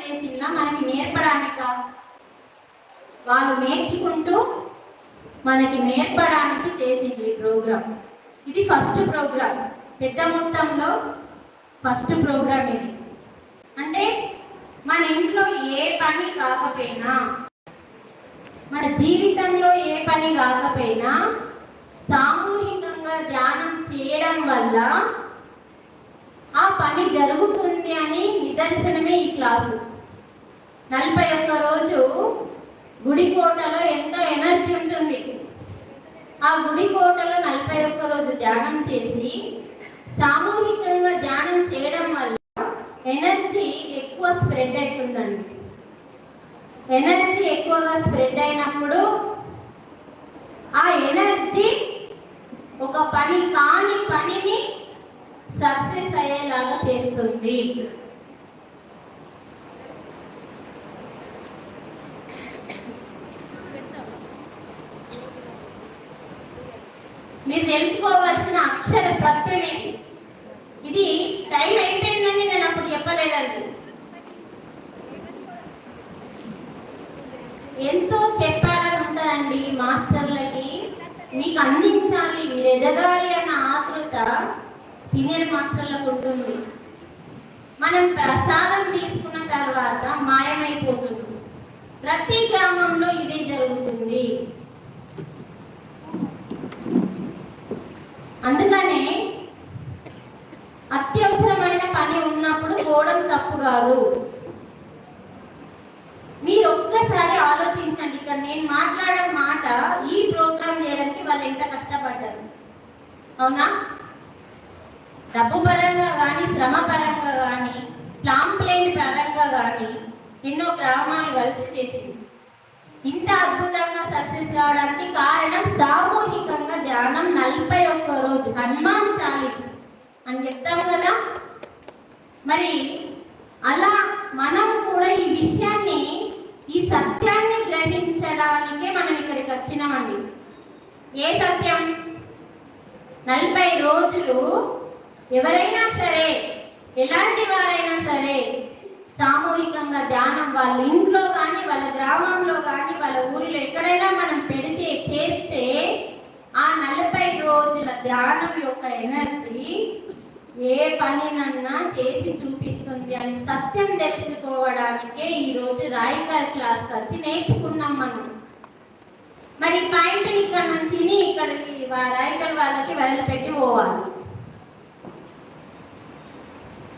చేసిందా? మనకి నేర్పడానిక? వాళ్ళు నేర్చుకుంటూ మనకి నేర్పడానికి చేసింది ప్రోగ్రామ్ ఇది ఫస్ట్ ప్రోగ్రామ్ పెద్ద మొత్తంలో ఫస్ట్ ప్రోగ్రామ్ ఇది. అంటే మన ఇంట్లో ఏ పని కాకపోయినా మన జీవితంలో ఏ పని కాకపోయినా సామూహికంగా ధ్యానం చేయడం వల్ల ఆ పని జరుగుతుంది అని నిదర్శనమే ఈ క్లాసు. నలభై ఒక్క రోజు గుడి కోటలో ఎంతో ఎనర్జీ ఉంటుంది. ఆ గుడి కోటలో నలభై ఒక్క రోజు ధ్యానం చేసి సామూహికంగా ధ్యానం చేయడం వల్ల ఎనర్జీ ఎక్కువ స్ప్రెడ్ అవుతుందండి ఎనర్జీ ఎక్కువగా స్ప్రెడ్ అయినప్పుడు ఆ ఎనర్జీ ఒక పని కాని పనిని సక్సెస్ అయ్యేలాగా చేస్తుంది. మీరు తెలుసుకోవాల్సిన అక్షర సత్యం ఏంటి ఇది టైం అయిపోయిందని నేను అప్పుడు చెప్పలేదండి. ఎంతో చెప్పాలని ఉంటుందండి మాస్టర్లకి. మీకు అందించాలి మీరు ఎదగాలి అన్న ఆతృత సీనియర్ మాస్టర్లకు ఉంటుంది. మనం ప్రసాదం తీసుకున్న తర్వాత మాయమైపోతుంది. ప్రతి గ్రామంలో ఇదే జరుగుతుంది. అందుకనే అత్యవసరమైన పని ఉన్నప్పుడు పోవడం తప్పు కాదు. మీరు ఒక్కసారి ఆలోచించండి ఇక్కడ నేను మాట్లాడే మాట ఈ ప్రోగ్రామ్ చేయడానికి వాళ్ళు ఎంత కష్టపడ్డారు. అవునా? డబ్బు పరంగా కానీ శ్రమ పరంగా కానీ ప్లాంప్లేన్ పరంగా కానీ ఎన్నో గ్రామాలు కలిసి చేసింది. ఇంత అద్భుతంగా సక్సెస్ కావడానికి కారణం సామూహిక ధ్యానం నలభై ఒక్క రోజు హనుమాన్ చాలీస్ అని చెప్తాం కదా? మరి అలా మనం కూడా ఈ విషయాన్ని ఈ సత్యాన్ని గ్రహించడానికే మనం ఇక్కడికి వచ్చినామండి. ఏ సత్యం? నలభై రోజులు ఎవరైనా సరే ఎలాంటి వారైనా సరే సామూహికంగా ధ్యానం వాళ్ళ ఇంట్లో కానీ వాళ్ళ గ్రామంలో కానీ వాళ్ళ ఊరిలో ఎక్కడైనా మనం పెడితే చేస్తే ఆ నలభై రోజుల ధ్యానం యొక్క ఎనర్జీ ఏ పనినన్నా చేసి చూపిస్తుంది అని సత్యం తెలుసుకోవడానికే ఈరోజు రోజు రాయికల్ క్లాస్కి వచ్చి నేర్చుకున్నాం మనం. మరి పాయింట్ ఇక్కడ నుంచి ఇక్కడికి వా- రాయికల్ వాళ్ళకి వదిలిపెట్టి పోవాలి.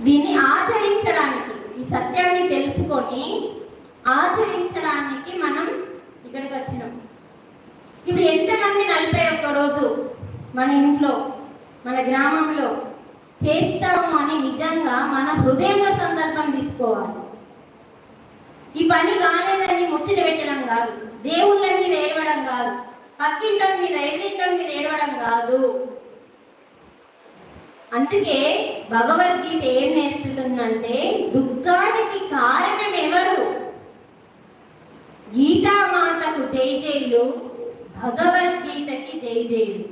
దీన్ని ఆచరించడానికి ఈ సత్యాన్ని తెలుసుకొని ఆచరించడానికి మనం ఇక్కడికి వచ్చినాం. ఇప్పుడు ఎంతమంది నలభై ఒక్క రోజు మన ఇంట్లో మన గ్రామంలో చేస్తాము అని నిజంగా మన హృదయంలో సందర్భం తీసుకోవాలి. ఈ పని కాలేదని ముచ్చట పెట్టడం కాదు దేవుళ్ళ మీద ఏడవడం కాదు పక్కింటం మీద ఎదిరింటం మీద ఏడవడం కాదు. అందుకే భగవద్గీత ఏం నేర్పుతుందంటే దుఃఖానికి కారణం ఎవరు? గీతామాతకు జై జైలు భగవద్గీతకి జై జైలు.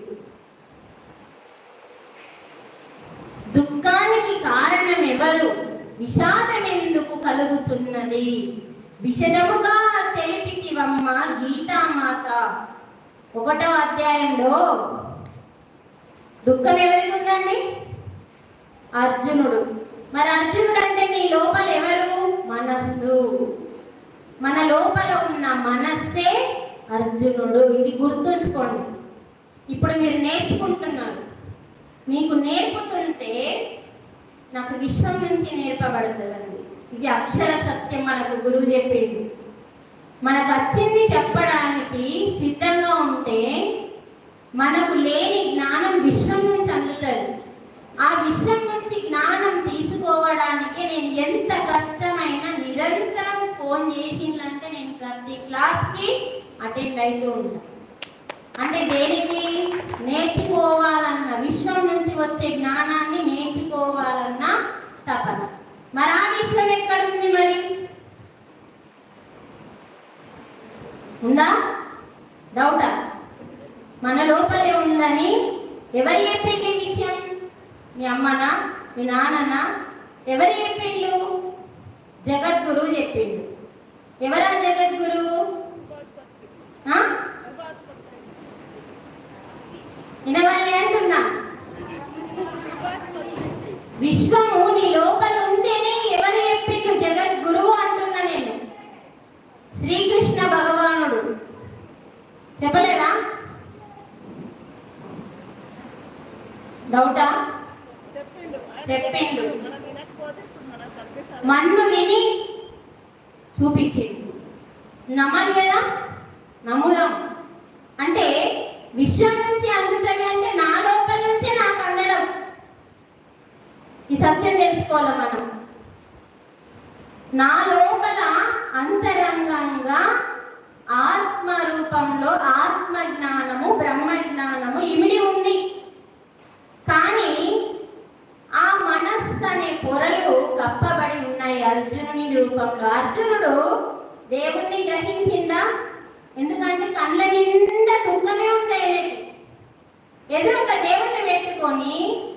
దుఃఖానికి కారణం ఎవరు విషాదం ఎందుకు కలుగుతున్నది? విషదముగా తెలిపితివమ్మ గీతామాత. ఒకటో అధ్యాయంలో దుఃఖం ఎవరికి ఉందండి అర్జునుడు. మరి అర్జునుడు అంటే నీ లోపల ఎవరు మనస్సు. మన లోపల ఉన్న మనస్సే అర్జునుడు. ఇది గుర్తుంచుకోండి. ఇప్పుడు మీరు నేర్చుకుంటున్నారు. మీకు నేర్పుతుంటే నాకు విశ్వం నుంచి నేర్పబడుతుందండి. ఇది అక్షర సత్యం మనకు గురువు చెప్పింది మనకు వచ్చింది చెప్పడానికి సిద్ధంగా ఉంటే మనకు లేని జ్ఞానం విశ్వం నుంచి అందుతుంది. ఆ విశ్వం నుంచి జ్ఞానం తీసుకోవడానికి నేను ఎంత కష్టమైనా నిరంతరం ఫోన్ చేసిందంటే నేను ప్రతి క్లాస్కి అటెండ్ అవుతూ ఉంటాను అంటే దేనికి? నేర్చుకోవాలన్న వచ్చే జ్ఞానాన్ని నేర్చుకోవాలన్న తపన. మరి ఆ విశ్వం ఎక్కడుంది మరి? ఉందా? డౌటా? మన లోపలే ఉందని ఎవరు చెప్పిండు ఈ విషయం? మీ అమ్మనా? మీ నాన్ననా? ఎవరు చెప్పిండు జగద్గురువు చెప్పిండు. ఎవరా జగద్గురువు వినవాళ్ళే అంటున్నా. విశ్వము నీ లోపల ఉంటేనే ఎవరు చెప్పిండు జగద్గురువు అంటున్నా నేను. శ్రీకృష్ణ భగవానుడు. చెప్పలేదా? డౌటా? చెప్పిండు. మన్ను విని చూపించింది నమ్మాలి కదా నమ్ముదాం అంటే విశ్వం సత్యం తెలుసుకోవాలి మనం. నా లోపల అంతరంగంగా ఆత్మ రూపంలో ఆత్మ జ్ఞానము బ్రహ్మ జ్ఞానము ఇమిడి ఉంది. కానీ ఆ మనస్సు అనే పొరలు కప్పబడి ఉన్నాయి అర్జునుని రూపంలో. అర్జునుడు దేవుణ్ణి గ్రహించిందా? ఎందుకంటే కళ్ళ నిండా దుఃఖమే ఉంది ఆయనకి. ఎదురు ఒక దేవుణ్ణి పెట్టుకొని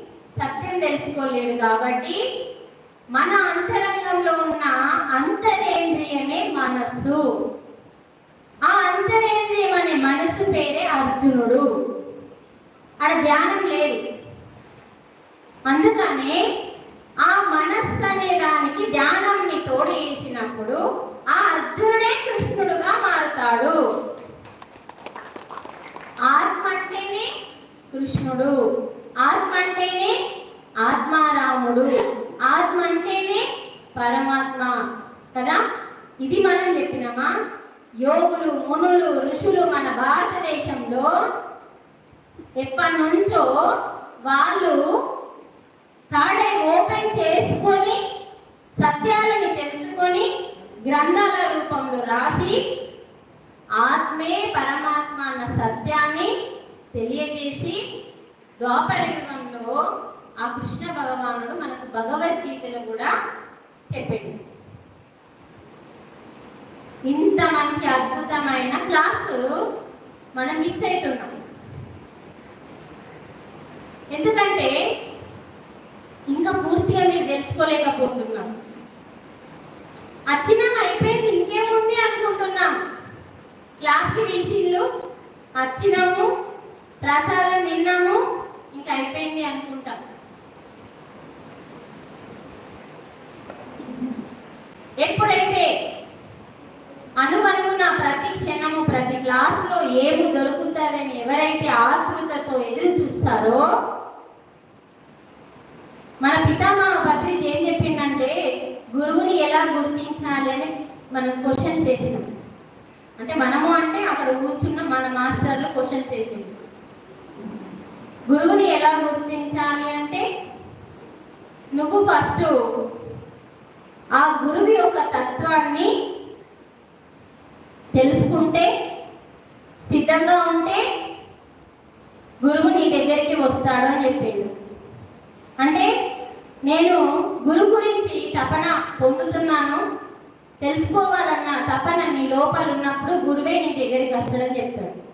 సత్యం తెలుసుకోలేడు కాబట్టి మన అంతరంగంలో ఉన్న అంతరేంద్రియమే మనస్సు. ఆ అంతరేంద్రియం అనే మనస్సు పేరే అర్జునుడు. ఆడ ధ్యానం లేదు. అందుకనే ఆ మనస్సు అనే దానికి ధ్యానంని తోడు చేసినప్పుడు ఆ అర్జునుడే కృష్ణుడుగా మారుతాడు. ఆత్మ అంటేనే కృష్ణుడు. ఆత్మ అంటేనే ఆత్మారాముడు. ఆత్మ అంటేనే పరమాత్మ కదా? ఇది మనం చెప్పినామా? యోగులు మునులు ఋషులు మన భారతదేశంలో ఎప్పటి నుంచో వాళ్ళు థర్డ్ ఓపెన్ చేసుకొని సత్యాలని తెలుసుకొని గ్రంథాల రూపంలో రాసి ఆత్మే పరమాత్మ అన్న సత్యాన్ని తెలియజేసి ద్వాపర యుగంలో ఆ కృష్ణ భగవానుడు మనకు భగవద్గీతలో కూడా చెప్పాడు. ఇంత మంచి అద్భుతమైన క్లాసు మనం మిస్ అవుతున్నాం. ఎందుకంటే ఇంకా పూర్తిగా మీరు తెలుసుకోలేకపోతున్నాం. వచ్చినాం అయిపోయింది ఇంకేముంది అనుకుంటున్నాం. క్లాస్కి పిలిచిళ్ళు వచ్చినాము ప్రసాదం తిన్నాము ఇంకా అయిపోయింది అనుకుంటాం. ఏమి దొరుకుతుందని ఎవరైతే ఆతృతతో ఎదురు చూస్తారో మన పితామహ భద్రిజ్ ఏం చెప్పిందంటే గురువుని ఎలా గుర్తించాలి అని మనం క్వశ్చన్స్ వేసినాం అంటే మనము అంటే అక్కడ కూర్చున్న మన మాస్టర్లు క్వశ్చన్స్ వేసింది గురువుని ఎలా గుర్తించాలి అంటే నువ్వు ఫస్ట్ ఆ గురువు యొక్క తత్వాన్ని తెలుసుకుంటే సిద్ధంగా ఉంటే గురువు నీ దగ్గరికి వస్తాడు అని చెప్పిండు. అంటే నేను గురు గురించి తపన పొందుతున్నాను తెలుసుకోవాలన్న తపన నీ లోపల ఉన్నప్పుడు గురువే నీ దగ్గరికి వస్తాడని చెప్పాడు.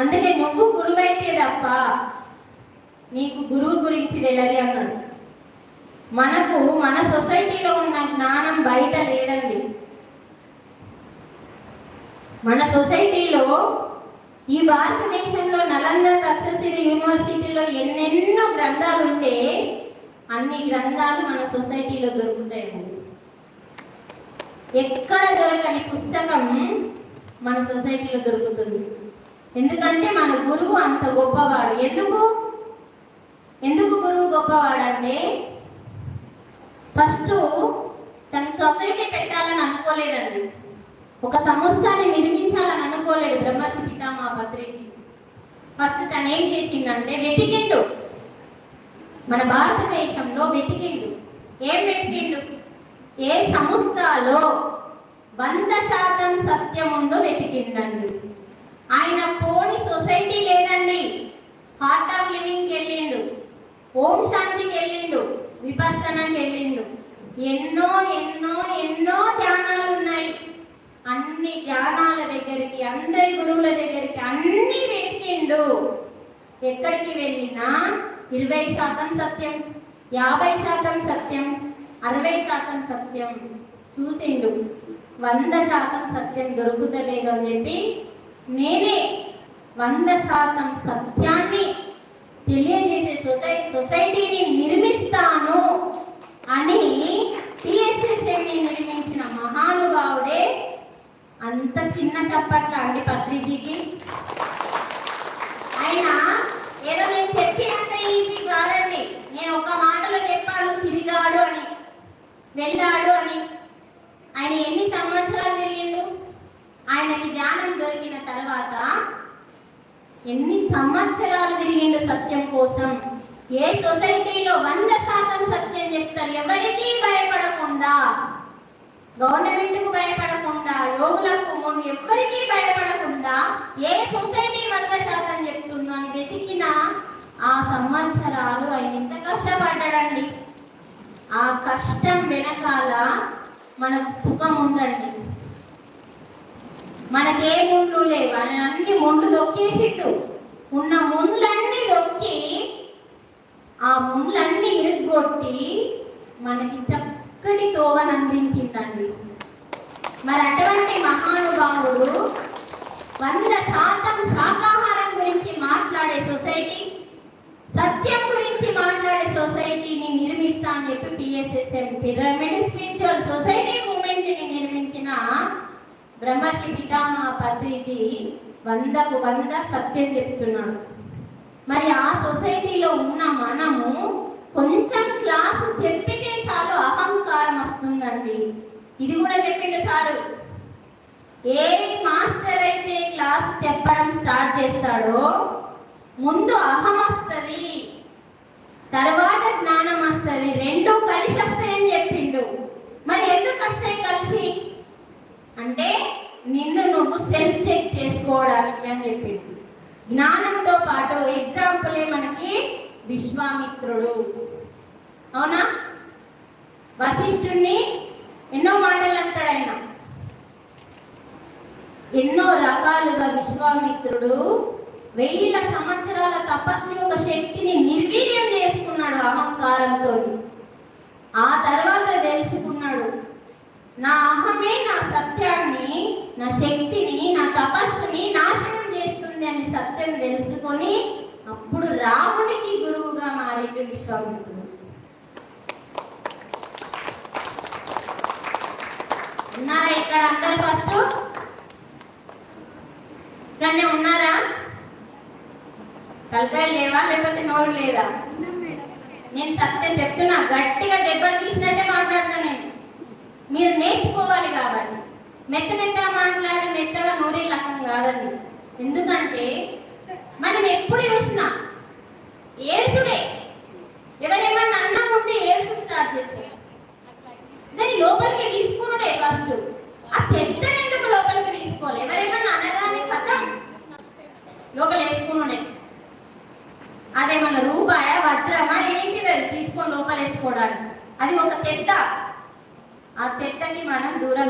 అందుకే నువ్వు గురువైతే తప్ప నీకు గురువు గురించి తెలియదు అన్నాడు. మనకు మన సొసైటీలో ఉన్న జ్ఞానం బయట లేదండి. మన సొసైటీలో ఈ భారతదేశంలో నలంద తక్షశిల యూనివర్సిటీలో ఎన్నెన్నో గ్రంథాలు ఉంటే అన్ని గ్రంథాలు మన సొసైటీలో దొరుకుతాయండి. ఎక్కడ దొరకని పుస్తకం మన సొసైటీలో దొరుకుతుంది. ఎందుకంటే మన గురువు అంత గొప్పవాడు. ఎందుకు? ఎందుకు గురువు గొప్పవాడు అంటే ఫస్ట్ తన సొసైటీ పెట్టాలని అనుకోలేదండి. ఒక సంస్థాన్ని నిర్మించాలని అనుకోలేడు బ్రహ్మర్షి పితామా భద్రేజీ. ఫస్ట్ తను ఏం చేసిందంటే వెతికిండు. మన భారతదేశంలో వెతికిండు. ఏం వెతికిండు? ఏ సంస్థలో వంద శాతం సత్యం ఉందో వెతికిండండి. ఆయన పోని సొసైటీ లేదండి. హార్ట్ ఆఫ్ లివింగ్కి వెళ్ళిండు ఓం శాంతికి వెళ్ళిండు విపස්සనకి వెళ్ళిండు ఎన్నో ఎన్నో ఎన్నో ధ్యానాలు అన్ని ధ్యానాల దగ్గరికి అందరి గురువుల దగ్గరికి అన్ని వెతికిండు ఎక్కడికి వెళ్ళినా ఇరవై శాతం సత్యం యాభై శాతం సత్యం అరవై శాతం సత్యం చూసిండు. వంద శాతం సత్యం దొరుకుతలేదు అని చెప్పి నేనే వంద శాతం సత్యాన్ని తెలియజేసే సొసై సొసైటీ నిర్మిస్తాను అని టిఎస్ఎస్ఎంని నిర్మించిన మహానుభావుడే అంత చిన్న చప్పట్ల అండి పత్రిజీకి ఆయన ఏదో నేను చెప్పినంత ఈజీ కాదండి నేను ఒక మాటలో చెప్పాను తిరిగాడు అని వెళ్ళాడు అని ఆయన ఎన్ని సంవత్సరాలు తిరిగిండు ఆయనకి జ్ఞానం దొరికిన తర్వాత ఎన్ని సంవత్సరాలు తిరిగిండు సత్యం కోసం? ఏ సొసైటీలో వంద శాతం సత్యం చెప్తారు? ఎవరికీ భయపడకుండా గవర్నమెంట్కు భయపడకుండా యోగులకు మును ఎవ్వరికీ భయపడకుండా ఏ సొసైటీ వంద శాతం చెప్తుందో అని వెతికిన ఆ సంవత్సరాలు ఆయన ఎంత కష్టపడ్డాడండి. ఆ కష్టం వెనకాల మనకు సుఖం ఉందండి. మనకే ముండ్లు లేవు. అని అన్ని ముండ్లు దొక్కేసిండు ఉన్న ముండ్లన్నీ దొక్కి ఆ ముండ్లన్నీ ఇరుగొట్టి మనకి చక్కటి తోవను అందించిందండి మరి అటువంటి మహానుభావుడు వంద శాతం శాకాహారం గురించి మాట్లాడే సొసైటీ సత్యం గురించి మాట్లాడే సొసైటీని నిర్మిస్తా అని చెప్పి పిఎస్ఎస్ఎం పిరమిడ్ స్పిరిచువల్ సొసైటీ మూమెంట్ని నిర్మించిన బ్రహ్మర్షి పితామహ పత్రిజీ వందకు వంద సత్యం చెప్తున్నాడు. మరి ఆ సొసైటీలో ఉన్న మనము కొంచెం క్లాసు చెప్పితే చాలు అహంకారం వస్తుందండి. ఇది కూడా చెప్పిండు సారు. ఏ మాస్టర్ అయితే క్లాస్ చెప్పడం స్టార్ట్ చేస్తాడో ముందు అహం వస్తుంది తర్వాత జ్ఞానం వస్తుంది రెండు కలిసి వస్తాయని చెప్పిండు. మరి ఎందుకు వస్తాయి కలిసి? అంటే నిన్ను నువ్వు సెల్ఫ్ చెక్ చేసుకోవడానికి అని చెప్పిండు. జ్ఞానంతో పాటు ఎగ్జాంపులే మనకి విశ్వామిత్రుడు. అవునా? వశిష్ఠుణ్ణి ఎన్నో మాటలు అంటాడు ఆయన. ఎన్నో రకాలుగా విశ్వామిత్రుడు వెయ్యిల సంవత్సరాల తపస్సు యొక్క శక్తిని నిర్వీర్యం చేసుకున్నాడు అహంకారంతో ఆ తర్వాత తెలుసుకున్నాడు. నా నా శక్తిని నా తపస్సుని నాశనం చేస్తుంది అని సత్యం తెలుసుకొని అప్పుడు రాముడికి గురువుగా మారిండు విశ్వామిత్రుడు. ఉన్నారా ఇక్కడ అందరు ఫస్ట్ ఇక్కడనే ఉన్నారా? తలకాయలు లేవా? లేకపోతే నోరు లేదా? నేను సత్యం చెప్తున్నా గట్టిగా దెబ్బ తీసినట్టే మాట్లాడతా నేను. మీరు నేర్చుకోవాలి కాబట్టి. మెత్త మెత్త మాట్లాడి మెత్తగా నూరే రకం కాదండి. ఎందుకంటే మనం ఎప్పుడు చూసినా ఏడుసుడే. ఎవరేమన్నా అన్నం ఉంటే ఏడుసు స్టార్ట్ చేస్తే దాన్ని లోపలికి తీసుకున్నాడే ఫస్ట్. ఆ చెత్త ఎందుకు లోపలికి తీసుకోవాలి? ఎవరేమన్నా అనగానే కథం లోపల వేసుకున్నాడే. అదేమన్నా రూపాయ వజ్రమా ఏంటిది అది తీసుకొని లోపల వేసుకోవడానికి? అది ఒక చెత్త. ఆ చెత్తకి మనం దూరం